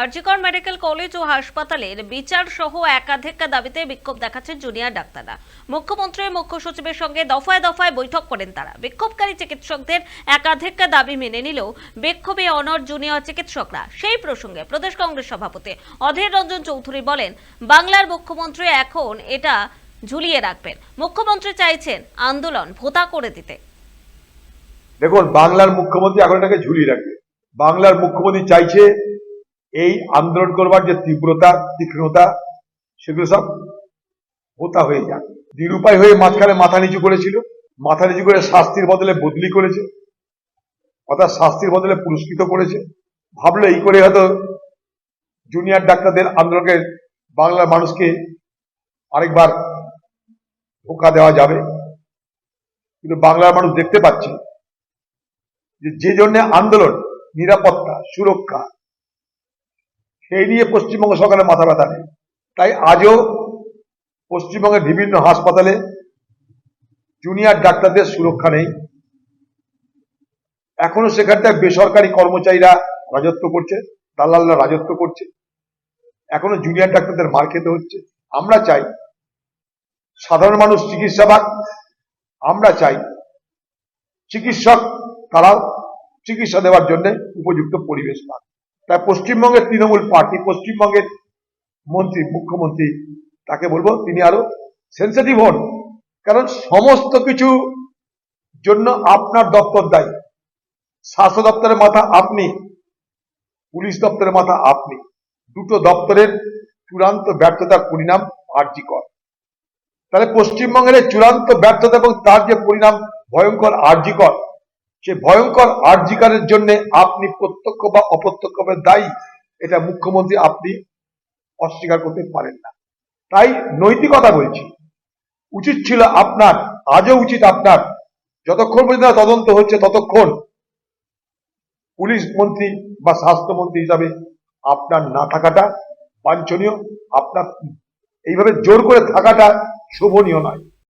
RG Kar medical college ও হাসপাতালের বিচার সহ একাধিক দাবিতে বিক্ষোভ দেখাচ্ছেন জুনিয়র ডাক্তাররা। মুখ্যমন্ত্রী মুখ্য সচিবের সঙ্গে দফায় দফায় বৈঠক করেন তারা। বিক্ষোভকারী চিকিৎসকদের একাধিক দাবি মেনে নিলেও বিক্ষোভে অনর জুনিয়র চিকিৎসকরা। সেই প্রসঙ্গে প্রদেশ কংগ্রেস সভাপতি অধীর রঞ্জন চৌধুরী বলেন, বাংলার মুখ্যমন্ত্রী এখন এটা ঝুলিয়ে রাখবেন। মুখ্যমন্ত্রী চাইছেন আন্দোলন ভোতা করে দিতে। দেখুন, বাংলার মুখ্যমন্ত্রী এখন এটাকে ঝুলিয়ে রাখবে। বাংলার মুখ্যমন্ত্রী চাইছে এই আন্দোলন করবার যে তীব্রতা, তীক্ষ্ণতা, সেগুলো সব হোতা হয়ে যাক নিরুপায় হয়ে মাঝখানে মাথা নিচু করেছিল। মাথা নিচু করে শাস্তির বদলে বদলি করেছে। অর্থাৎ শাস্তির বদলে পুরস্কৃত করেছে। ভাবলো এই করে হয়তো জুনিয়র ডাক্তারদের আন্দোলনকে বাংলার মানুষকে আরেকবার ধোকা দেওয়া যাবে। কিন্তু বাংলার মানুষ দেখতে পাচ্ছে যে যে জন্য আন্দোলন, নিরাপত্তা, সুরক্ষা সেই নিয়ে পশ্চিমবঙ্গ সরকারের মাথা ব্যথা নেই। তাই আজও পশ্চিমবঙ্গের বিভিন্ন হাসপাতালে জুনিয়র ডাক্তারদের সুরক্ষা নেই। এখনও সেখানটায় বেসরকারি কর্মচারীরা রাজত্ব করছে, দালালরা রাজত্ব করছে। এখনও জুনিয়র ডাক্তারদের মার খেতে হচ্ছে। আমরা চাই সাধারণ মানুষ চিকিৎসা পাক, আমরা চাই চিকিৎসক তারাও চিকিৎসা দেওয়ার জন্য উপযুক্ত পরিবেশ পান তাই পশ্চিমবঙ্গের তৃণমূল পার্টি, পশ্চিমবঙ্গের মন্ত্রী, মুখ্যমন্ত্রী, তাকে বলব তিনি আরও সেন্সিটিভ হন। কারণ সমস্ত কিছু জন্য আপনার দপ্তর দায়ী। স্বাস্থ্য দপ্তরের মাথা আপনি, পুলিশ দপ্তরের মাথা আপনি। দুটো দপ্তরের চূড়ান্ত ব্যর্থতার পরিণাম আর্যিকর তাহলে পশ্চিমবঙ্গের চূড়ান্ত ব্যর্থতা এবং তার যে পরিণাম ভয়ঙ্কর আর্যিকর সে ভয়ঙ্কর আর্যিকারের জন্য আপনি প্রত্যক্ষ বা অপ্রত্যক্ষভাবে দায়ী, এটা মুখ্যমন্ত্রী আপনি অস্বীকার করতে পারেন না। তাই নৈতিকতা বলছি। উচিত ছিল আপনার, আজও উচিত আপনার, যতক্ষণ পর্যন্ত তদন্ত হচ্ছে ততক্ষণ পুলিশ মন্ত্রী বা স্বাস্থ্যমন্ত্রী হিসাবে আপনার না থাকাটা বাঞ্ছনীয়, আপনার এইভাবে জোর করে থাকাটা শোভনীয় নয়।